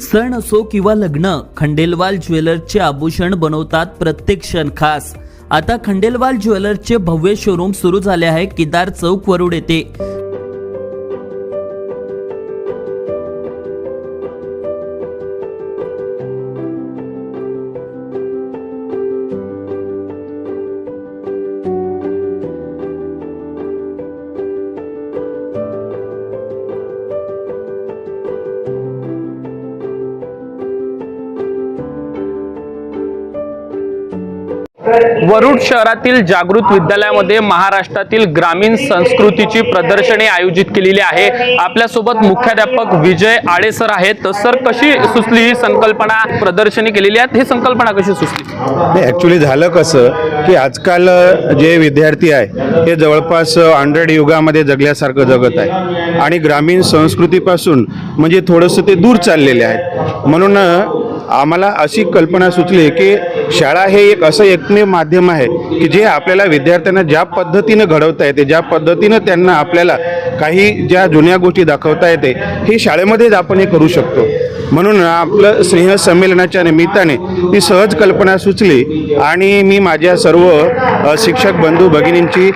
सण असो किंवा लग्न खंडेलवाल ज्वेलर्सचे आभूषण बनवतात प्रत्येक क्षण खास. आता खंडेलवाल ज्वेलर्सचे भव्य शोरूम सुरू झाले आहे केदार चौक वरुड येथे. शहरातील जागृत विद्यालयामध्ये महाराष्ट्रातील ग्रामीण संस्कृतीची प्रदर्शने आयोजित केलेली आहे. आपल्यासोबत मुख्याध्यापक विजय आडे सर आहेत. तर सर कशी सुचली ही संकल्पना? प्रदर्शनी केलेली आहे. ही संकल्पना कशी सुचली? नाही ॲक्च्युली झालं कसं की आजकाल जे विद्यार्थी आहे हे जवळपास अँड्रॉइड युगामध्ये जगल्यासारखं जगत आहे. आणि ग्रामीण संस्कृतीपासून म्हणजे थोडंसं ते दूर चाललेले आहेत. म्हणून आम्हाला अशी कल्पना सुचली की शाळा हे एक असं एकमेव माध्यम आहे की जे आपल्याला विद्यार्थ्यांना ज्या पद्धतीनं घडवता येते ज्या पद्धतीनं त्यांना आपल्याला काही ज्या जुन्या गोष्टी दाखवता येते हे शाळेमध्येच आपण हे करू शकतो. म्हणून आपलं स्नेह संमेलनाच्या निमित्ताने ती सहज कल्पना सुचली आणि मी माझ्या सर्व शिक्षक बंधू भगिनींची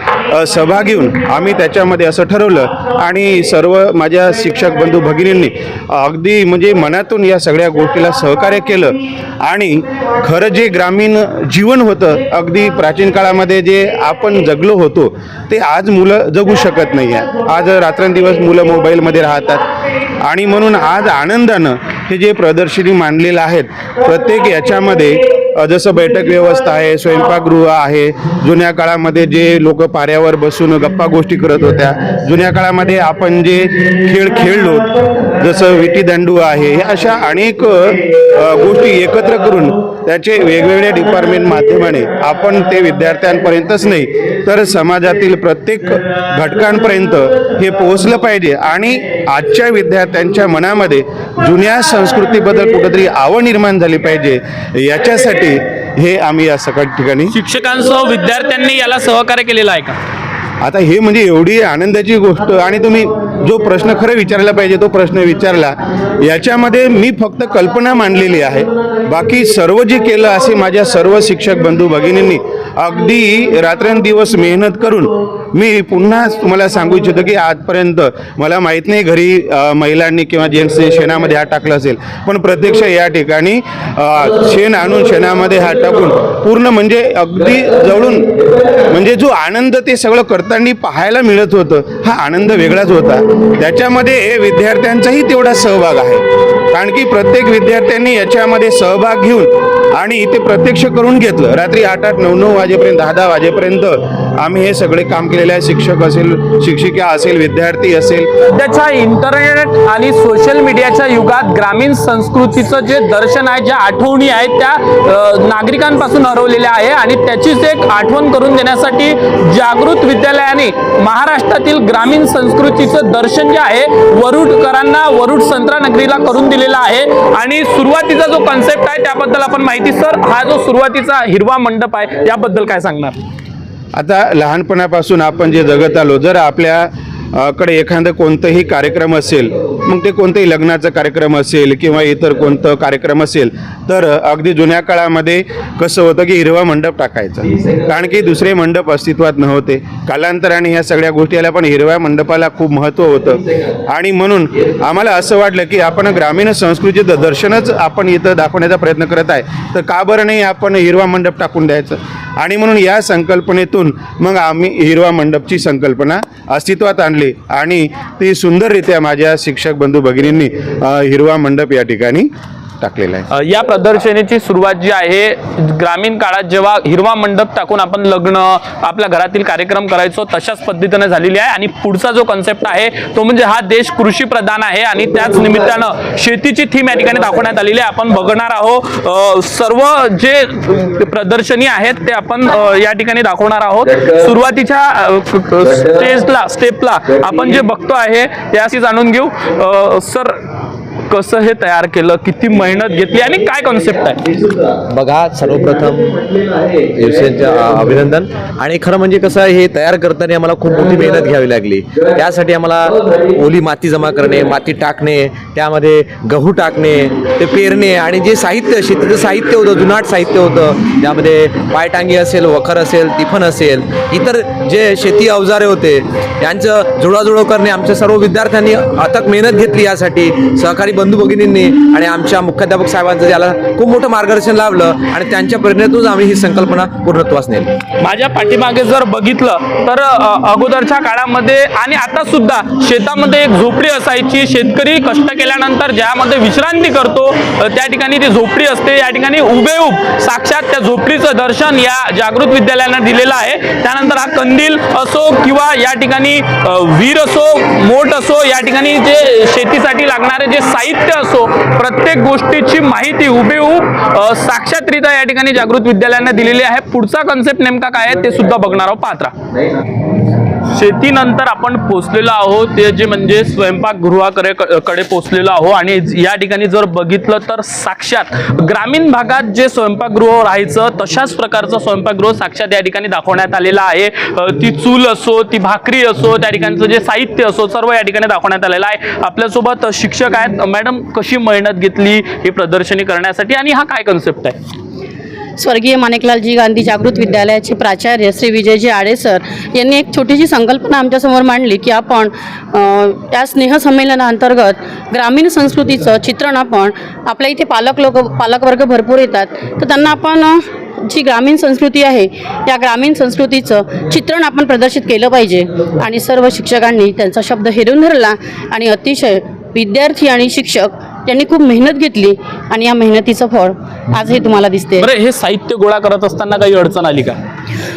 सभा घेऊन आम्ही त्याच्यामध्ये असं ठरवलं आणि सर्व माझ्या शिक्षक बंधू भगिनींनी अगदी म्हणजे मनातून या सगळ्या गोष्टीला सहकार्य केलं. आणि खरं जे ग्रामीण जीवन होतं अगदी प्राचीन काळामध्ये जे आपण जगलो होतो ते आज मुलं जगू शकत नाही आहे आज रात्रंदिवस मुलं मोबाईलमध्ये राहतात. आणि म्हणून आज आनंदानं हे जे प्रदर्शनी मांडलेलं आहेत प्रत्येक याच्यामध्ये जसं बैठक व्यवस्था आहे स्वयंपाकगृह आहे जुन्या काळामध्ये जे लोक पाऱ्यावर बसून गप्पा गोष्टी करत होत्या जुन्या काळामध्ये आपण जे खेळ खेळलो जसं विटीदांडू आहे अशा अनेक गोष्टी एकत्र करून त्याचे वेगवेगळ्या डिपार्टमेंट माध्यमाने. आपण ते विद्यार्थ्यांपर्यंतच नाही तर समाजातील प्रत्येक घटकांपर्यंत हे पोहोचलं पाहिजे. आणि आजच्या विद्यार्थ्यांच्या मनामध्ये जुन्या संस्कृतीबद्दल कुठंतरी आवड निर्माण झाली पाहिजे याच्यासाठी हे आम्ही या सकाळ ठिकाणी शिक्षकांसह विद्यार्थ्यांनी याला सहकार्य केलेलं आहे का? आता हे म्हणजे एवढी आनंदाची गोष्ट आणि तुम्ही जो प्रश्न खरं विचारायला पाहिजे तो प्रश्न विचारला याच्यामध्ये मी फक्त कल्पना मांडलेली आहे. बाकी सर्व जे केलं असे माझ्या सर्व शिक्षक बंधू भगिनींनी अगदी रात्रंदिवस मेहनत करून मी पुन्हा तुम्हाला सांगू इच्छितो की आजपर्यंत मला माहीत नाही घरी महिलांनी किंवा जेंट्सने शेणामध्ये हात टाकला असेल पण प्रत्यक्ष या ठिकाणी शेण आणून शेणामध्ये हात टाकून पूर्ण म्हणजे अगदी जवळून म्हणजे जो आनंद ते सगळं करताना पाहायला मिळत होतं हा आनंद वेगळाच होता. त्याच्यामध्ये विद्यार्थ्यांचाही तेवढा सहभाग आहे. कारण की प्रत्येक विद्यार्थ्यांनी याच्यामध्ये सहभाग घेऊन आणि इथे प्रत्यक्ष करून घेतलं. रात्री आठ आठ नऊ नऊ वाजेपर्यंत दहा दहा वाजेपर्यंत आम्ही हे सगळे काम केलेले आहे. शिक्षक असेल शिक्षिका असेल विद्यार्थी असेल. त्याच्या इंटरनेट आणि सोशल मीडियाच्या युगात ग्रामीण संस्कृतीचं जे दर्शन आहे ज्या आठवणी आहेत त्या नागरिकांपासून हरवलेल्या आहे. आणि त्याचीच एक आठवण करून देण्यासाठी जागृत विद्यालयाने महाराष्ट्रातील ग्रामीण संस्कृतीचं दर्शन जे आहे वरुडकरांना वरुड संत्रा नगरीला करून दिलेलं आहे. आणि सुरुवातीचा जो कन्सेप्ट आहे त्याबद्दल आपण माहिती सर हा जो सुरुवातीचा हिरवा मंडप आहे याबद्दल काय सांगणार? आता लहानपणापासून आपण जे जगत आलो जर आपल्याकडे एखादं कोणतंही कार्यक्रम असेल मग ते कोणतंही लग्नाचा कार्यक्रम असेल किंवा इतर कोणतं कार्यक्रम असेल तर अगदी जुन्या काळामध्ये कसं होतं की हिरवा मंडप टाकायचा. कारण की दुसरे मंडप अस्तित्वात नव्हते. कालांतराने ह्या सगळ्या गोष्टी आल्या पण हिरव्या मंडपाला खूप महत्त्व होतं. आणि म्हणून आम्हाला असं वाटलं की आपण ग्रामीण संस्कृतीचं दर्शनच आपण इथं दाखवण्याचा प्रयत्न करत आहे. तर का बरं नाही आपण हिरवा मंडप टाकून द्यायचं? आणि म्हणून या संकल्पनेतून मग आम्ही हिरवा मंडपची संकल्पना अस्तित्वात आणली. आणि ती सुंदररित्या माझ्या शिक्षक बंधू भगिनींनी हिरवा मंडप या ठिकाणी टाकलेला आहे. या प्रदर्शनीची सुरुवात जी आहे ग्रामीण काळात जेव्हा हिरवा मंडप टाकून आपण लग्न आपल्या घरातील कार्यक्रम करायचो तशाच पद्धतीने झालेली आहे. आणि पुढचा जो कन्सेप्ट आहे तो म्हणजे हा देश कृषी प्रधान आहे. आणि त्याच निमित्तानं शेतीची थीम या ठिकाणी दाखवण्यात आलेली आहे. आपण बघणार आहोत सर्व जे प्रदर्शनी आहेत ते आपण या ठिकाणी दाखवणार आहोत. सुरुवातीच्या स्टेजला स्टेपला आपण जे बघतो आहे ते अशी जाणून घेऊ. सर कसं हे तयार केलं किती मेहनत घेतली आणि काय कॉन्सेप्ट आहे? बघा सर्वप्रथम अभिनंदन. आणि खरं म्हणजे कसं आहे, हे तयार करताना आम्हाला खूप मोठी मेहनत घ्यावी लागली. त्यासाठी आम्हाला ओली माती जमा करणे माती टाकणे त्यामध्ये गहू टाकणे ते पेरणे आणि जे साहित्य शेतीचं साहित्य होतं जुनाट साहित्य होतं. त्यामध्ये पायटांगी असेल वखर असेल तिफन असेल इतर जे शेती अवजारे होते यांचं जुळाजुळव करणे आमच्या सर्व विद्यार्थ्यांनी अथक मेहनत घेतली यासाठी. सहकारी बंधू भगिनींनी आणि आमच्या मुख्याध्यापक साहेबांचं ज्याला खूप मोठं मार्गदर्शन लाभलं आणि त्यांच्या प्रेरणेतूनच आम्ही ही संकल्पना पूर्णत्वास नेली. माझ्या पाठीमागे जर बघितलं तर अगोदरच्या काळामध्ये आणि आता सुद्धा शेतामध्ये एक झोपडी असायची. शेतकरी कष्ट केल्यानंतर ज्यामध्ये विश्रांती करतो त्या ठिकाणी ती झोपडी असते. या ठिकाणी उभेऊब साक्षात त्या झोपडीचं दर्शन या जागृत विद्यालयानं दिलेलं आहे. त्यानंतर हा कंदील असो किंवा या ठिकाणी वीर असो मोठ असो या ठिकाणी जे शेतीसाठी लागणारे जे साहित्य असो प्रत्येक गोष्टीची माहिती उभेऊब साक्षातरित्या या ठिकाणी जागृत विद्यालयानं दिलेली आहे. पुढचा कन्सेप्ट नेमका काय आहे ते सुद्धा बघणार आहोत. पात्रा. शेतीनंतर आपण पोचलेलो आहोत. ते जे म्हणजे स्वयंपाकगृहाकडे कडे पोचलेलो आहोत. आणि या ठिकाणी जर बघितलं तर साक्षात ग्रामीण भागात जे स्वयंपाकगृह राहायचं तशाच प्रकारचं स्वयंपाकगृह साक्षात या ठिकाणी दाखवण्यात आलेलं आहे. ती चूल असो ती भाकरी असो त्या ठिकाणचं जे साहित्य असो सर्व या ठिकाणी दाखवण्यात आलेलं आहे. आपल्यासोबत शिक्षक आहेत मॅडम कशी मेहनत घेतली ही प्रदर्शनी करण्यासाठी आणि हा काय कन्सेप्ट आहे? स्वर्गीय माणिकलालजी गांधी जागृत विद्यालयाचे प्राचार्य श्री विजयजी आडे सर यांनी एक छोटीशी संकल्पना आमच्यासमोर मांडली की आपण त्या स्नेहसंमेलनाअंतर्गत ग्रामीण संस्कृतीचं चित्रण आपण आपल्या इथे पालक लोक पालकवर्ग भरपूर येतात. तर त्यांना आपण जी ग्रामीण संस्कृती आहे या ग्रामीण संस्कृतीचं चित्रण आपण प्रदर्शित केलं पाहिजे. आणि सर्व शिक्षकांनी त्यांचा शब्द हेरून धरला आणि अतिशय विद्यार्थी आणि शिक्षक त्यांनी खूप मेहनत घेतली. आणि या मेहनतीचं फळ आज हे तुम्हाला दिसते. बरं हे साहित्य गोळा करत असताना काही अडचण आली का?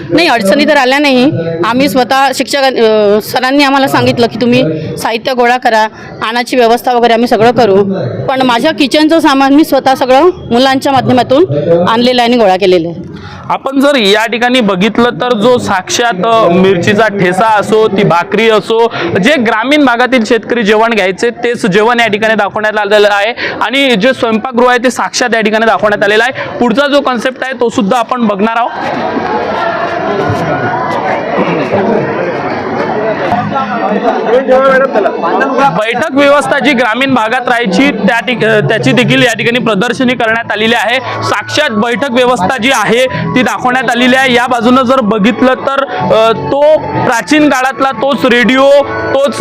नाही अडचणी तर आल्या नाही. आम्ही स्वतः शिक्षक सरांनी आम्हाला सांगितलं की तुम्ही साहित्य गोळा करा आणाची व्यवस्था वगैरे आम्ही सगळं करू. पण माझ्या किचनचं सामान मी स्वतः सगळं मुलांच्या माध्यमातून आणलेलं आहे आणि गोळा केलेलं आहे. आपण जर या ठिकाणी बघितलं तर जो साक्षात मिरचीचा ठेसा असो ती भाकरी असो जे ग्रामीण भागातील शेतकरी जेवण घ्यायचे तेच जेवण या ठिकाणी दाखवण्यात आलेलं आहे. आणि जे स्वयंपाकगृह आहे ते साक्षात या ठिकाणी दाखवण्यात आलेलं आहे. पुढचा जो कन्सेप्ट आहे तो सुद्धा आपण बघणार आहोत. बैठक व्यवस्था जी ग्रामीण भागात राहायची त्या त्याची देखील या ठिकाणी प्रदर्शनी करण्यात आलेली आहे. साक्षात बैठक व्यवस्था जी आहे ती दाखवण्यात आलेली आहे. या बाजूनं जर बघितलं तर तो प्राचीन काळातला तोच रेडिओ तोच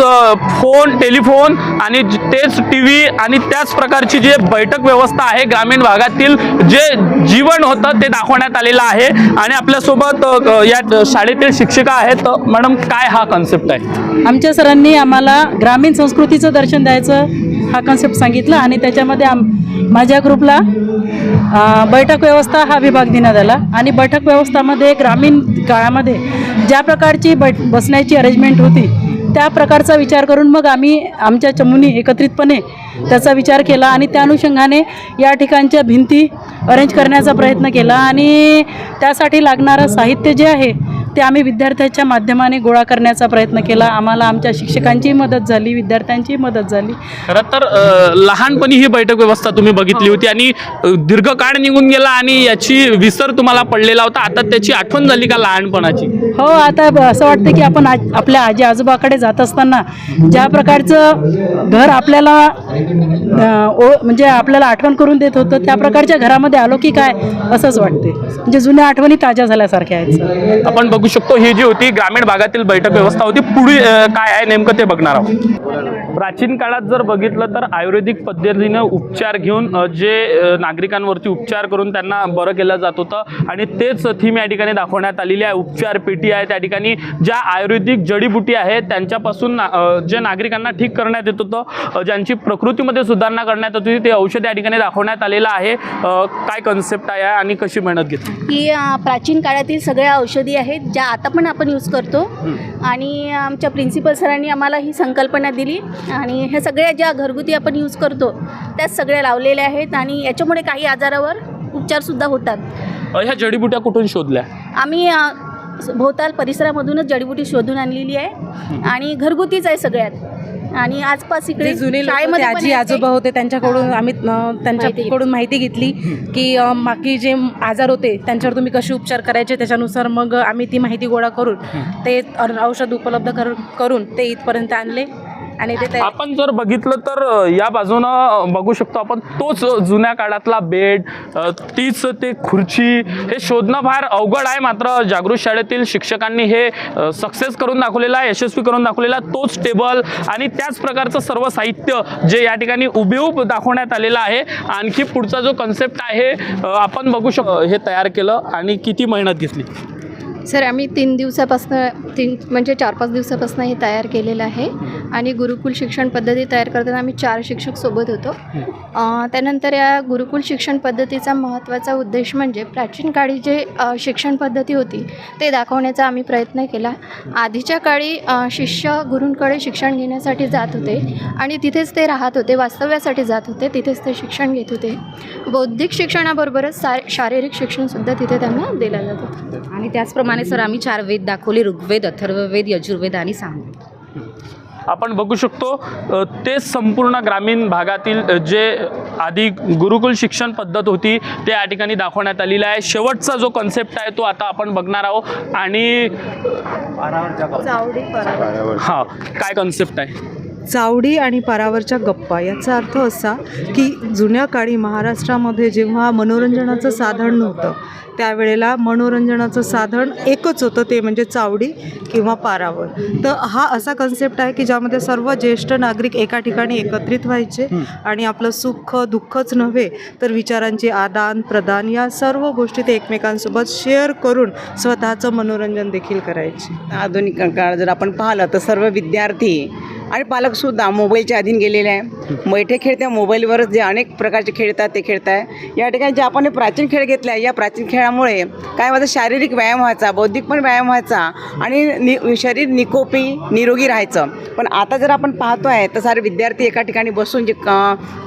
फोन टेलिफोन आणि तेच टी व्ही आणि त्याच प्रकारची जी बैठक व्यवस्था आहे ग्रामीण भागातील जे जीवन होतं ते दाखवण्यात आलेलं आहे. आणि आपल्यासोबत या शाळेतील शिक्षिका आहेत. मॅडम काय हा कन्सेप्ट आहे आमच्या सरांनी आम्हाला ग्रामीण संस्कृतीचं दर्शन द्यायचं हा कन्सेप्ट सांगितला आणि त्याच्यामध्ये आम माझ्या ग्रुपला बैठक व्यवस्था हा विभाग देण्यात आला. आणि बैठक व्यवस्थामध्ये ग्रामीण काळामध्ये ज्या प्रकारची बैठ बसण्याची अरेंजमेंट होती त्या प्रकारचा विचार करून मग आम्ही आमच्या चमूनी एकत्रितपणे त्याचा विचार केला आणि त्या अनुषंगाने या ठिकाणच्या भिंती अरेंज करण्याचा प्रयत्न केला. आणि त्यासाठी लागणारं साहित्य जे आहे ते आम्ही विद्यार्थ्याच्या माध्यमाने गोळा करण्याचा प्रयत्न केला. आम्हाला आमच्या शिक्षकांची मदत झाली विद्यार्थ्यांची मदत झाली. खरं तर अ, लहानपणी ही बैठक व्यवस्था तुम्ही बघितली होती आणि अ, दीर्घकाळ निघून गेला आणि याची विसर तुम्हाला पडलेला होता. आता त्याची आठवण झाली का लहानपणाची? हो आता ब- असं वाटतं की आपण आज आपल्या आजी आजोबाकडे जात असताना ज्या प्रकारचं घर आपल्याला अं, ओ म्हणजे आपल्याला आठवण करून देत होतं त्या प्रकारच्या घरामध्ये आलो की काय असंच वाटते म्हणजे जुन्या आठवणी ताज्या झाल्यासारख्या आहेत सर. आपण बघू शकतो. ही जी होती ग्रामीण भागातील बैठक व्यवस्था होती. पुढे काय आहे नेमकं ते बघणार आहोत. प्राचीन काळात जर बघितलं तर आयुर्वेदिक पद्धतीने उपचार घेऊन जे नागरिकांवरती उपचार करून त्यांना बरं केलं जात होतं. आणि तेच थीम या ठिकाणी दाखवण्यात आलेली आहे. उपचार पेटी आहे त्या ठिकाणी. ज्या आयुर्वेदिक जडीबुटी आहेत त्यांच्यापासून जे नागरिकांना ठीक करण्यात येत होतं ज्यांची प्रकृतीमध्ये सुधारणा करण्यात येत होती ते औषध या ठिकाणी दाखवण्यात आलेलं आहे. काय कन्सेप्ट आहे आणि कशी मेहनत घेतली? ही प्राचीन काळातील सगळ्या औषधी आहेत ज्या आता पण आपण यूज करतो. आणि आमच्या प्रिन्सिपल सरांनी आम्हाला ही संकल्पना दिली. आणि ह्या सगळ्या ज्या घरगुती आपण यूज करतो त्याच सगळ्या लावलेल्या आहेत. आणि याच्यामुळे काही आजारावर उपचारसुद्धा होतात. ह्या जडीबुट्या कुठून शोधल्या? आम्ही भोवताल परिसरामधूनच जडीबुटी शोधून आणलेली आहे. आणि घरगुतीच आहे सगळ्यात. आणि आसपास इकडे जुने आजी. आजोबा होते त्यांच्याकडून आम्ही त्यांच्याकडून माहिती घेतली. की बाकी जे आजार होते त्यांच्यावर तुम्ही कसे उपचार करायचे त्याच्यानुसार मग आम्ही ती माहिती गोळा करून ते अर- औषध उपलब्ध कर- करून ते इथपर्यंत आणले. आणि ते आपण जर बघितलं तर या बाजूनं बघू शकतो आपण तोच जुन्या काळातला बेड तीच ते खुर्ची हे शोधणं फार अवघड आहे. मात्र जागृत शाळेतील शिक्षकांनी हे सक्सेस करून दाखवलेलं आहे यशस्वी करून दाखवलेला आहे. तोच टेबल आणि त्याच प्रकारचं सर्व साहित्य जे या ठिकाणी उभेऊब दाखवण्यात आलेलं आहे. आणखी पुढचा जो कन्सेप्ट आहे आपण बघू शकतो. हे तयार केलं आणि किती मेहनत घेतली. सर आम्ही तीन दिवसापासनं तीन म्हणजे चार पाच दिवसापासून हे तयार केलेलं आहे. आणि गुरुकुल शिक्षण पद्धती तयार करताना आम्ही चार शिक्षक सोबत होतो. त्यानंतर या गुरुकुल शिक्षण पद्धतीचा महत्त्वाचा उद्देश म्हणजे प्राचीन काळी जे शिक्षण पद्धती होती ते दाखवण्याचा आम्ही प्रयत्न केला. आधीच्या काळी शिष्य गुरूंकडे शिक्षण घेण्यासाठी जात होते आणि तिथेच ते राहत होते वास्तव्यासाठी जात होते तिथेच ते शिक्षण घेत होते. बौद्धिक शिक्षणाबरोबरच सा शारीरिक शिक्षणसुद्धा तिथे त्यांना दिलं जात होतं. आणि त्याचप्रमाणे सर आम्ही चार वेद दाखवले ऋग्वेद अथर्ववेद यजुर्वेद आणि सामवेद. आपण बघू शकतो अ, ते संपूर्ण ग्रामीण भागातील जे आधी गुरुकुल शिक्षण पद्धत होती ते या ठिकाणी दाखवण्यात आलेलं आहे. शेवटचा जो कन्सेप्ट आहे तो आता आपण बघणार आहोत आणि हां काय कन्सेप्ट आहे? चावडी आणि पारावरच्या गप्पा. याचा अर्थ असा की जुन्या काळी महाराष्ट्रामध्ये जेव्हा मनोरंजनाचं साधन नव्हतं त्यावेळेला मनोरंजनाचं साधन एकच होतं ते म्हणजे चावडी किंवा पारावर. तर हा असा कन्सेप्ट आहे की ज्यामध्ये सर्व ज्येष्ठ नागरिक एका ठिकाणी एकत्रित व्हायचे आणि आपलं सुख दुःखच नव्हे तर विचारांची आदान प्रदान या सर्व गोष्टी ते एकमेकांसोबत शेअर करून स्वतःचं मनोरंजन देखील करायचे. आधुनिक काळ जर आपण पाहिलं तर सर्व विद्यार्थी आणि पालकसुद्धा मोबाईलच्या अधीन गेलेले आहे. बैठे खेळ त्या मोबाईलवरच जे अनेक प्रकारचे खेळतात ते खेळत आहे. या ठिकाणी जे आपण हे प्राचीन खेळ घेतले आहे या प्राचीन खेळामुळे काय माझा शारीरिक व्यायाम व्हायचा बौद्धिक पण व्यायाम व्हायचा आणि नि शरीर निकोपी निरोगी राहायचं. पण आता जर आपण पाहतो आहे तर सारे विद्यार्थी एका ठिकाणी बसून जे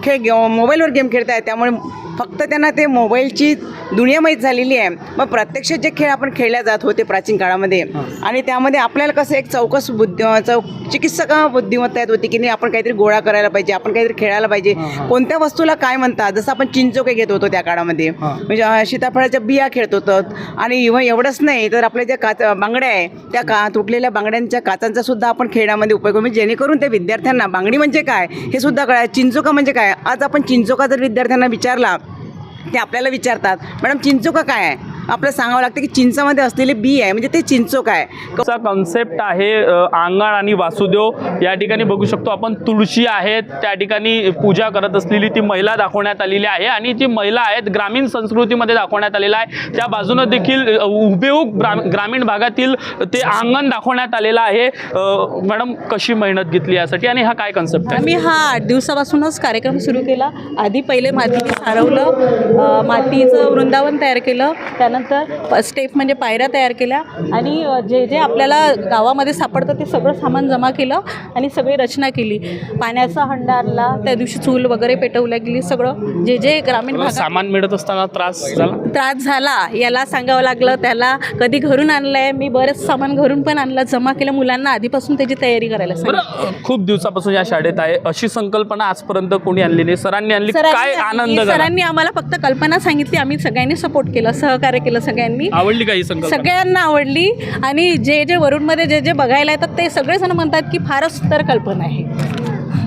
खेळ गे मोबाईलवर गेम खेळत आहे त्यामुळे फक्त त्यांना ते मोबाईलची दुनिया माहीत झालेली आहे. मग प्रत्यक्ष जे खेळ आपण खेळल्या जात होते प्राचीन काळामध्ये आणि त्यामध्ये आपल्याला कसं एक चौकस बुद्धी चौ चिकित्सक बुद्धिमत्ता येत होती की नाही आपण काहीतरी गोळा करायला पाहिजे आपण काहीतरी खेळायला पाहिजे. कोणत्या वस्तूला काय म्हणतात? जसं आपण चिंचोके घेत होतो त्या काळामध्ये. म्हणजे सीताफळाच्या बिया खेळत होतो. आणि इव्हन एवढंच नाही तर आपल्या ज्या काच बांगड्या आहे त्या का तुटलेल्या बांगड्यांच्या काचांचा सुद्धा आपण खेळामध्ये उपयोग म्हणजे जेणेकरून त्या विद्यार्थ्यांना बांगडी म्हणजे काय हे सुद्धा कळाय चिंचोका म्हणजे काय? आज आपण चिंचोका जर विद्यार्थ्यांना विचारला ते आपल्याला विचारतात. मॅडम चिंचुका काय आहे? आपल्याला सांगावं लागतं की चिंचामध्ये असलेली बी आहे म्हणजे ते चिंचोक आहे. कन्सेप्ट आहे अंगण आणि वासुदेव. या ठिकाणी बघू शकतो आपण तुळशी आहेत त्या ठिकाणी पूजा करत असलेली ती महिला दाखवण्यात आलेली आहे आणि जी महिला आहेत ग्रामीण संस्कृतीमध्ये दाखवण्यात आलेला आहे त्या बाजूनं देखील ग्राम ग्रामीण भागातील ते अंगण दाखवण्यात आलेलं आहे. मॅडम कशी मेहनत घेतली यासाठी आणि हा काय कन्सेप्ट आहे? आम्ही हा आठ दिवसापासूनच कार्यक्रम सुरू केला. आधी पहिले मातीने सारवलं मातीचं वृंदावन तयार केलं त्यानंतर प- स्टेप म्हणजे पायऱ्या तयार केल्या आणि जे जे आपल्याला गावामध्ये सापडतं ते सगळं सामान जमा केलं आणि सगळी रचना केली. पाण्याचा हंडा आणला त्या दिवशी चूल वगैरे पेटवल्या गेली सगळं. जे जे ग्रामीण भागात सामान मिळत असताना त्रास झाला? त्रास झाला. याला सांगावं लागलं त्याला कधी घरून आणलंय मी बरंच सामान घरून पण आणलं जमा केलं मुलांना आधीपासून त्याची तयारी करायला सांगितलं. खूप दिवसापासून या शाळेत आहे. अशी संकल्पना आजपर्यंत कोणी आणली नाही. सरांनी आणली. सरांनी काय आनंद सरांनी आम्हाला फक्त कल्पना सांगितली. आम्ही सगळ्यांनी सपोर्ट केलं सहकार्य केलं. सगळ्यांनी. आवडली का ही संकल्पना? सगळ्यांना आवडली. आणि जे जे वरुणमध्ये जे जे बघायला येतात ते सगळेजण म्हणतात की फारच सुंदर कल्पना आहे.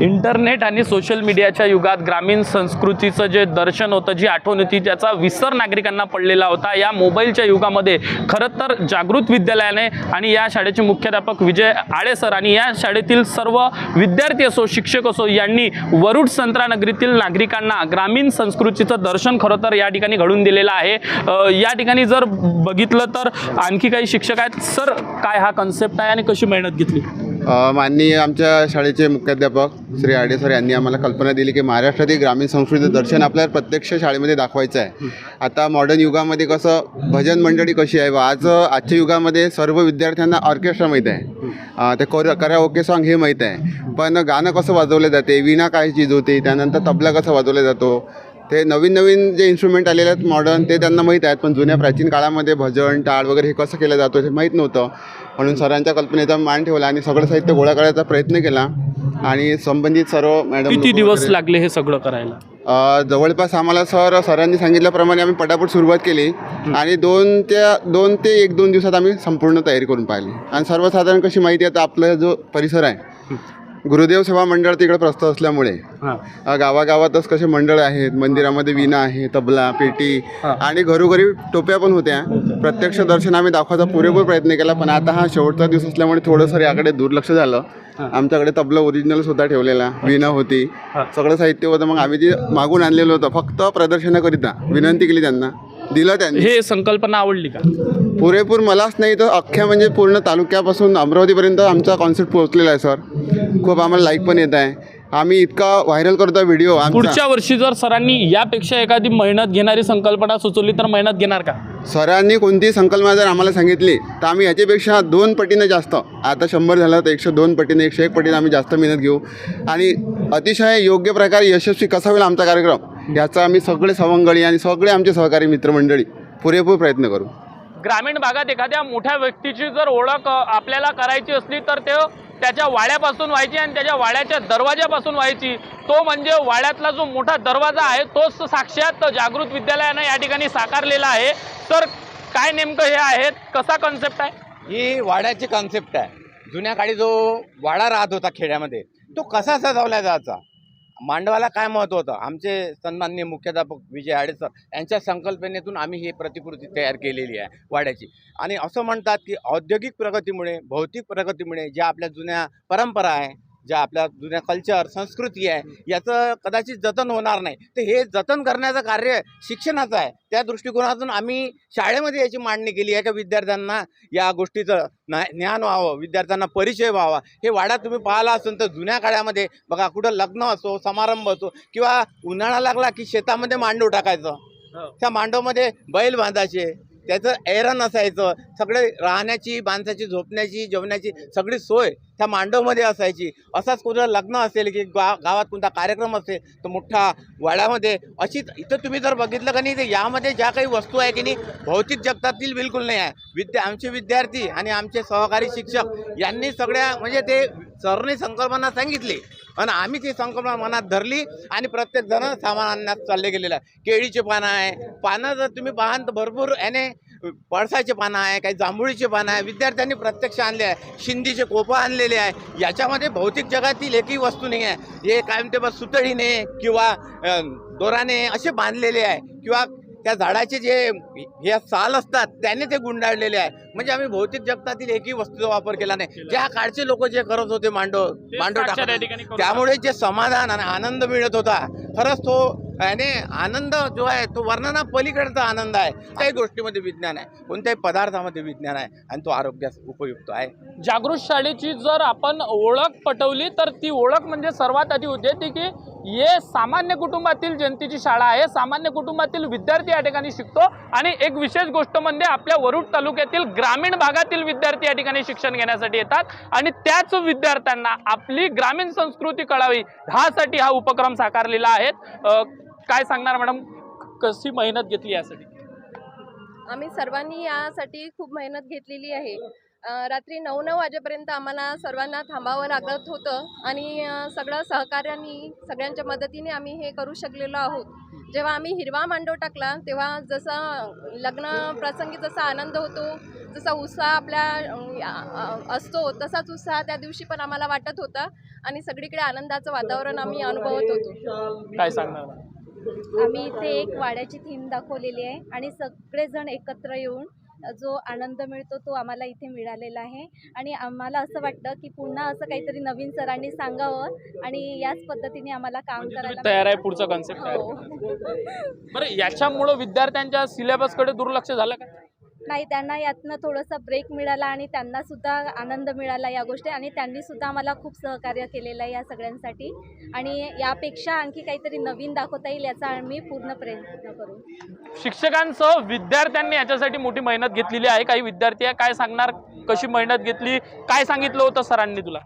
इंटरनेट आणि सोशल मीडियाच्या युगात ग्रामीण संस्कृतीचं जे दर्शन होतं जी आठवण होती त्याचा विसर नागरिकांना पडलेला होता. या मोबाईलच्या युगामध्ये खरं तर जागृत विद्यालयाने आणि या शाळेचे मुख्याध्यापक विजय आळे सर आणि या शाळेतील सर्व विद्यार्थी असो शिक्षक असो यांनी वरुड संत्रानगरीतील नागरिकांना ग्रामीण संस्कृतीचं दर्शन खरं तर या ठिकाणी घडून दिलेलं आहे. या ठिकाणी जर बघितलं तर आणखी काही शिक्षक आहेत. सर काय हा कन्सेप्ट आहे आणि कशी मेहनत घेतली? माननीय आमच्या शाळेचे मुख्याध्यापक श्री आडे सर यांनी आम्हाला कल्पना दिली की महाराष्ट्रातील ग्रामीण संस्कृतीचं दर्शन आपल्याला प्रत्यक्ष शाळेमध्ये दाखवायचं आहे. आता मॉडर्न युगामध्ये कसं भजन मंडळी कशी आहे? व आज आजच्या युगामध्ये सर्व विद्यार्थ्यांना ऑर्केस्ट्रा माहीत आहे. ते कोर करा ओके सॉन्ग हे माहीत आहे. पण गाणं कसं वाजवलं जाते? विणा काय चीज होते? त्यानंतर तबला कसा वाजवला जातो? ते नवीन नवीन जे इन्स्ट्रुमेंट आलेले आहेत मॉडर्न ते त्यांना माहीत आहेत. पण जुन्या प्राचीन काळामध्ये भजन टाळ वगैरे हे कसं केलं जातं हे माहीत नव्हतं. म्हणून सरांच्या कल्पनेचा मान ठेवला आणि सगळं साहित्य गोळा करायचा प्रयत्न केला. आणि संबंधित सर्व मॅडम किती दिवस लागले हे सगळं करायला? अ, जवळपास आम्हाला सर सरांनी सांगितल्याप्रमाणे आम्ही पटापट सुरुवात केली. आणि दोन त्या दोन ते एक दोन दिवसात आम्ही संपूर्ण तयारी करून पाहिली. आणि सर्वसाधारण कशी माहिती आहे तर आपला जो परिसर आहे गुरुदेव सेवा मंडळ तिकडे प्रस्ताव असल्यामुळे हां अ, गावागावातच कसे मंडळ आहेत मंदिरामध्ये विणा आहे तबला पेटी. आणि घरोघरी टोप्या पण होत्या प्रत्यक्ष दर्शन आम्ही दाखवायचा पुरेपूर प्रयत्न केला पण आता हा शेवटचा दिवस असल्यामुळे थोडंसं याकडे दुर्लक्ष झालं. आमच्याकडे तबला ओरिजिनल सुद्धा ठेवलेला विणा होती. सगळं साहित्य होतं मग आम्ही जे मागून आणलेलं होतं फक्त प्रदर्शनाकरिता विनंती केली त्यांना दिलं त्यांनी. हे संकल्पना आवडली का? पुरेपूर मलाच नाही तर अख्ख्या म्हणजे पूर्ण तालुक्यापासून अमरावतीपर्यंत आमचा कॉन्सेप्ट पोहोचलेला आहे सर खूप आम्हाला लाईक पण येत आहे. आम्ही इतका व्हायरल करतो व्हिडिओ पुढच्या वर्षी जर सरांनी यापेक्षा एखादी मेहनत घेणारी संकल्पना सुचवली तर मेहनत घेणार का? सरांनी कोणतीही संकल्पना जर आम्हाला सांगितली तर आम्ही याच्यापेक्षा दोन पटीनं जास्त आता शंभर झालं तर एकशे दोन पटीने एकशे एक पटीने आम्ही जास्त मेहनत घेऊ. आणि अतिशय योग्य प्रकारे यशस्वी कसा होईल आमचा कार्यक्रम? याचा आम्ही सगळे सवंगडी आणि सगळे आमचे सहकारी मित्रमंडळी पुरेपूर प्रयत्न करू. ग्रामीण भागात एखाद्या मोठ्या व्यक्तीची जर ओळख आपल्याला करायची असली तर ते त्याच्या वाड्यापासून व्हायची आणि त्याच्या वाड्याच्या दरवाजापासून व्हायची. तो म्हणजे वाड्यातला जो मोठा दरवाजा आहे तोच साक्षात जागृत विद्यालयानं या ठिकाणी साकारलेला आहे. तर काय नेमकं हे आहे? कसा कन्सेप्ट आहे? ही वाड्याची कॉन्सेप्ट आहे. जुन्या काळी जो वाडा राहत होता खेड्यामध्ये तो कसा सजवला जायचा? मांडवाला काय महत्त्व होतं? आमचे सन्माननीय मुख्याध्यापक विजय आडे सर यांच्या संकल्पनेतून आम्ही ही प्रतिकृती तयार केलेली आहे वाड्याची. आणि असं म्हणतात की औद्योगिक प्रगतीमुळे भौतिक प्रगतीमुळे ज्या आपल्या जुन्या परंपरा आहे ज्या आपल्या जुन्या कल्चर संस्कृती आहे याचं कदाचित जतन होणार नाही. तर हे जतन करण्याचं कार्य शिक्षणाचं आहे. त्या दृष्टिकोनातून आम्ही शाळेमध्ये याची मांडणी केली आहे का विद्यार्थ्यांना या गोष्टीचं ना ज्ञान व्हावं विद्यार्थ्यांना परिचय व्हावा. हे वाडा तुम्ही पाहिला असेल तर जुन्या काळामध्ये बघा कुठं लग्न असो समारंभ असो किंवा उन्हाळा लागला की शेतामध्ये मांडव टाकायचं. त्या मांडवमध्ये बैल बांधायचे. त्याचं ऐरण असायचं. सगळे राहण्याची माणसाची झोपण्याची जेवण्याची सगळी सोय त्या मांडवमध्ये असायची. असाच कुठं लग्न असेल की गा गावात कोणता कार्यक्रम असेल तर मोठा वाड्यामध्ये. अशीच इथं तुम्ही जर बघितलं का नाही तर यामध्ये ज्या काही वस्तू आहे की नाही भौतिक जगतातील बिलकुल नाही आहे. विद्या आमचे विद्यार्थी आणि आमचे सहकारी शिक्षक यांनी सगळ्या म्हणजे ते सरने संकल्पना सांगितली. आणि आम्ही ती संकल्पना मनात धरली आणि प्रत्येक जण सामान आणण्यात चालले गेलेलं आहे केळीचे पानं आहे. पानं जर तुम्ही पाहाल तर भरपूर याने पळसाचे पानं आहे काही जांभुळीचे पानं आहे. विद्यार्थ्यांनी प्रत्यक्ष आणले आहे. शिंदीचे कोपं आणलेले आहे. याच्यामध्ये भौतिक जगातील एकही वस्तू नाही आहे. हे काय म्हणते बा सुतळीने किंवा दोराने असे बांधलेले आहे. किंवा त्या झाडाचे जे हे साल असतात त्याने ते गुंडाळलेले आहे. म्हणजे आम्ही भौतिक जगतातील एकही वस्तूचा वापर केला नाही. ज्या काळचे लोक जे करत होते टाकत ठिकाणी करू त्यामुळे जे समाधान आणि आनंद मिळत होता खरंच तो याने आनंद जो आहे तो वर्णना पलीकडचा आनंद आहे. काही गोष्टीमध्ये विज्ञान आहे. कोणत्याही पदार्थामध्ये विज्ञान आहे. आणि तो आरोग्यास उपयुक्त आहे. जागृत शाळेची जर आपण ओळख पटवली तर ती ओळख म्हणजे सर्वात आधी होते ती की हे सामान्य कुटुंबातील जनतेची शाळा आहे. सामान्य कुटुंबातील विद्यार्थी या ठिकाणी शिकतो. आणि एक विशेष गोष्ट म्हणजे आपल्या वरुड तालुक्यातील ग्रामीण भागातील विद्यार्थी या ठिकाणी शिक्षण घेण्यासाठी येतात. आणि त्याच विद्यार्थ्यांना आपली ग्रामीण संस्कृती कळावी ह्यासाठी हा उपक्रम साकारलेला आहे. काय सांगणार मॅडम? कशी मेहनत घेतली यासाठी? आम्ही सर्वांनी यासाठी खूप मेहनत घेतलेली आहे. रात्री नऊ नऊ वाजेपर्यंत आम्हाला सर्वांना थांबावं लागत होतं आणि सगळं सहकार्याने सगळ्यांच्या मदतीने आम्ही हे करू शकलेलो आहोत जेव्हा आम्ही हिरवा मांडव टाकला तेव्हा जसं लग्न प्रसंगी जसा आनंद होतो जसा उत्साह आपल्या असतो तसाच उत्साह त्या दिवशी पण आम्हाला वाटत होता आणि सगळीकडे आनंदाचं वातावरण आम्ही अनुभवत होतो काय सांगणार? आम्ही इथे एक वाड्याची थीम दाखवलेली आहे आणि सगळेजण एकत्र येऊन जो आनंद मिळतो तो आम्हाला इथे मिळालेला आहे. आणि आम्हाला असं वाटतं की पुन्हा असं काहीतरी नवीन सरांनी सांगावं आणि याच पद्धतीने आम्हाला काम म्हणजे करायला तयार आहे पुढचा कॉन्सेप्ट हो. बरं याच्यामुळं विद्यार्थ्यांच्या सिलेबसकडे दुर्लक्ष झालं का? नाही त्यांना यातनं थोडासा ब्रेक मिळाला आणि त्यांना सुद्धा आनंद मिळाला या गोष्टी आणि त्यांनी सुद्धा आम्हाला खूप सहकार्य केलेलं आहे या सगळ्यांसाठी. आणि यापेक्षा आणखी काहीतरी नवीन दाखवता येईल याचा आम्ही पूर्ण प्रयत्न करू. शिक्षकांसह विद्यार्थ्यांनी याच्यासाठी मोठी मेहनत घेतलेली आहे. काही विद्यार्थी आहे काय सांगणार? कशी मेहनत घेतली? काय सांगितलं होतं सरांनी तुला?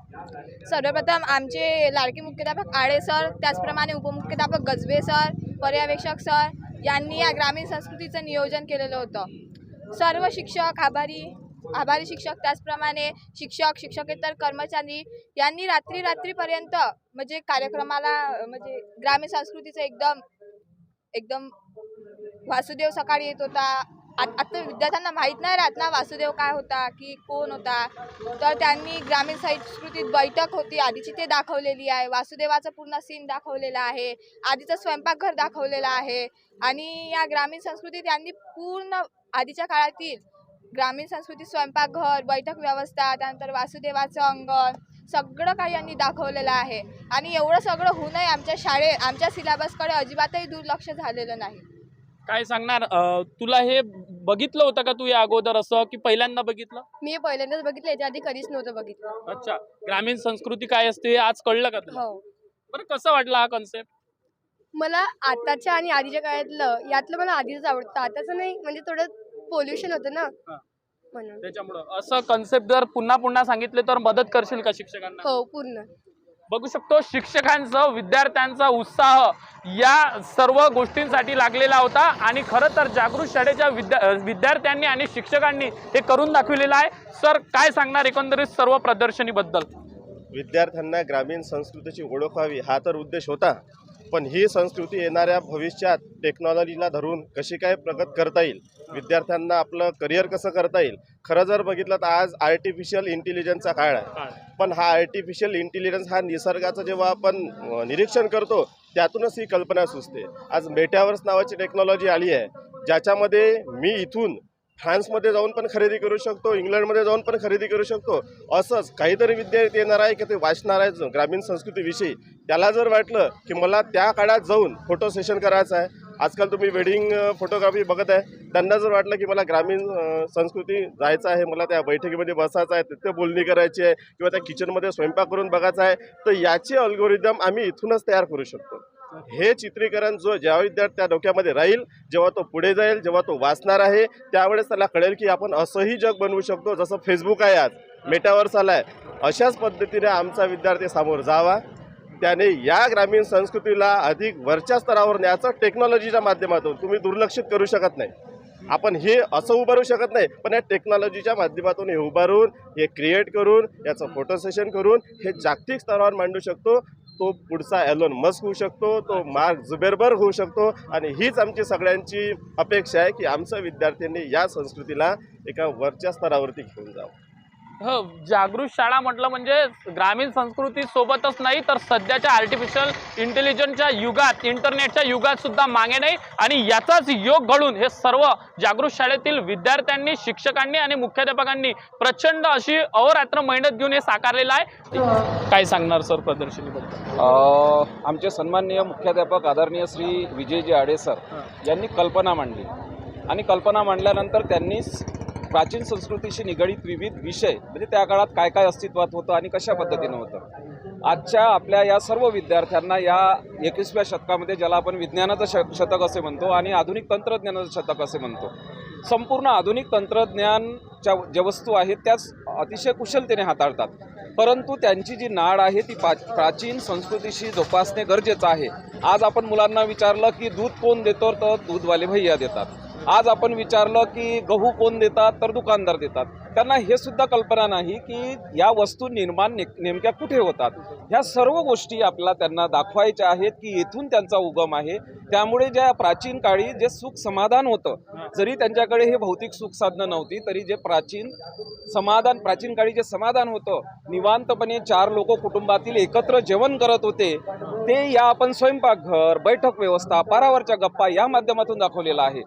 सर्वप्रथम आमचे लाडके मुख्याध्यापक आडे सर त्याचप्रमाणे उपमुख्याध्यापक गजबे सर पर्यवेक्षक सर यांनी या ग्रामीण संस्कृतीचं नियोजन केलेलं होतं. सर्व शिक्षक आभारी आभारी शिक्षक त्याचप्रमाणे शिक्षक शिक्षकेतर कर्मचारी यांनी रात्री रात्रीपर्यंत म्हणजे कार्यक्रमाला म्हणजे ग्रामीण संस्कृतीचं एकदम एकदम वासुदेव सकाळी येत होता. आत- आता विद्यार्थ्यांना माहीत नाही राहत ना वासुदेव काय होता की कोण होता. तर त्यांनी ग्रामीण संस्कृतीत बैठक होती. आधीची ते दाखवलेली आहे. वासुदेवाचं पूर्ण सीन दाखवलेला आहे. आधीचं स्वयंपाकघर दाखवलेलं आहे. आणि या ग्रामीण संस्कृतीत यांनी पूर्ण आधीच्या काळातील ग्रामीण संस्कृतीत स्वयंपाकघर बैठक व्यवस्था त्यानंतर वासुदेवाचं अंगण सगळं काही यांनी दाखवलेलं आहे. आणि एवढं सगळं होऊनही आमच्या शाळेत आमच्या सिलेबसकडे अजिबातही दुर्लक्ष झालेलं नाही. काय सांगणार? अं, तुला हे बघितलं होतं का तू या अगोदर असं की पहिल्यांदा बघितलं? मी हे पहिल्यांदाच बघितलं याच्या आधी कधीच नव्हतं बघितलं. अच्छा. ग्रामीण संस्कृती काय असते हे आज कळलं का तुला? हो. बरं कसं वाटलं हा कॉन्सेप्ट मला आताच्या आणि आधीच्या काळातलं यातलं मला आधीच आवडतं. आताचं नाही म्हणजे थोडं पोल्युशन होतं ना. हा. म्हणून. त्याच्यामुळं. असं कन्सेप्ट जर पुन्हा पुन्हा सांगितले तर मदत करशील का शिक्षकांना? हो पूर्ण. बघू शकतो शिक्षकांचा विद्यार्थ्यांचा उत्साह या सर्व गोष्टींसाठी लागलेला होता आणि खरं तर जागृत शाळेच्या विद्या विद्यार्थ्यांनी आणि शिक्षकांनी हे करून दाखविलेलं आहे. सर काय सांगणार एकंदरीत सर्व प्रदर्शनीबद्दल? विद्यार्थ्यांना ग्रामीण संस्कृतीची ओळख व्हावी हा तर उद्देश होता. पण ही संस्कृती येणाऱ्या भविष्यात टेक्नॉलॉजीला धरून कशी काय प्रगत करता येईल? विद्यार्थ्यांना आपलं करिअर कसं करता येईल? खरं जर बघितलं तर आज आर्टिफिशियल इंटेलिजन्सचा काळ आहे. पण हा आर्टिफिशियल इंटेलिजन्स हा निसर्गाचं जेव्हा आपण निरीक्षण करतो त्यातूनच ही कल्पना सुचते. आज मेट्यावर्स नावाची टेक्नॉलॉजी आली आहे. ज्याच्यामध्ये मी इथून फ्रान्समध्ये जाऊन पण खरेदी करू शकतो इंग्लंडमध्ये जाऊन पण खरेदी करू शकतो. असंच काहीतरी विद्यार्थी येणार आहे की ते वाचणार आहे ग्रामीण संस्कृतीविषयी. त्याला जर वाटलं की मला त्या काळात जाऊन फोटो सेशन करायचं आहे आजकाल तुम्ही वेडिंग फोटोग्राफी बघत आहे त्यांना जर वाटलं की मला ग्रामीण संस्कृती जायचं आहे मला त्या बैठकीमध्ये बसायचं आहे तिथे बोलणी करायची आहे किंवा त्या किचनमध्ये स्वयंपाक करून बघायचा आहे तर याची अल्गोरिदम आम्ही इथूनच तयार करू शकतो. हे चित्रीकरण जो ज्या विद्यार्थी त्या डोक्यामध्ये राहील जेव्हा तो पुढे जाईल जेव्हा तो वाचणार आहे त्यावेळेस त्याला कळेल की आपण असंही जग बनवू शकतो जसं फेसबुक आहे आज. मेटावर्स आला आहे. अशाच पद्धतीने आमचा विद्यार्थी समोर जावा. त्याने या ग्रामीण संस्कृतीला अधिक वरच्या स्तरावर न्यायचं टेक्नॉलॉजीच्या माध्यमातून. तुम्ही दुर्लक्षित करू शकत नाही. आपण हे असं उभारू शकत नाही पण या टेक्नॉलॉजीच्या माध्यमातून हे उभारून हे क्रिएट करून याचं फोटो सेशन करून हे जागतिक स्तरावर मांडू शकतो. तो पुढचा एलोन मस्क होऊ शकतो तो मार्क झुबेरबर्ग होऊ शकतो आणि हीच आमची सगळ्यांची अपेक्षा आहे की आमच्या विद्यार्थ्यांनी या संस्कृतीला एका वरच्या स्तरावरती घेऊन जावं. हो जागृत शाळा म्हटलं म्हणजे ग्रामीण संस्कृती सोबतच नाही तर सध्याच्या आर्टिफिशियल इंटेलिजन्सच्या युगात इंटरनेटच्या युगात सुद्धा मागे नाही. आणि याचाच योग घडून हे सर्व जागृत शाळेतील विद्यार्थ्यांनी शिक्षकांनी आणि मुख्याध्यापकांनी प्रचंड अशी अहोरात्र मेहनत घेऊन हे साकारलेलं आहे. काय सांगणार सर प्रदर्शनीबद्दल? आमचे सन्माननीय मुख्याध्यापक आदरणीय श्री विजयजी आडे सर यांनी कल्पना मांडली. आणि कल्पना मांडल्यानंतर त्यांनी स- प्राचीन संस्कृतीशी निगडीत विविध विषय म्हणजे त्या काळात काय काय अस्तित्वात होतं आणि कशा पद्धतीनं होतं? आजच्या आपल्या या सर्व विद्यार्थ्यांना या एकवीसव्या शतकामध्ये ज्याला आपण विज्ञानाचं श शतक असे म्हणतो आणि आधुनिक तंत्रज्ञानाचं शतक असे म्हणतो संपूर्ण आधुनिक तंत्रज्ञानच्या ज्या वस्तू आहेत त्याच अतिशय कुशलतेने हाताळतात. परंतु त्यांची जी नाड आहे ती पा प्राचीन संस्कृतीशी जोपासणे गरजेचं आहे. आज आपण मुलांना विचारलं की दूध कोण देतो तर दूधवाले भैया देतात. आज आपण विचारलं की गहू कोण देतात तर दुकानदार देतात. त्यांना हे सुद्धा कल्पना नाही की या वस्तू निर्माण ने नेमक्या कुठे होतात. ह्या सर्व गोष्टी आपल्याला त्यांना दाखवायच्या आहेत की येथून त्यांचा उगम आहे. त्यामुळे ज्या प्राचीन काळी जे सुख समाधान होतं जरी त्यांच्याकडे हे भौतिक सुख साधनं नव्हती तरी जे प्राचीन समाधान प्राचीन काळी जे समाधान होतं निवांतपणे चार लोक कुटुंबातील एकत्र जेवण करत होते ते या आपण स्वयंपाकघर बैठक व्यवस्था पारावरच्या गप्पा या माध्यमातून दाखवलेला आहे.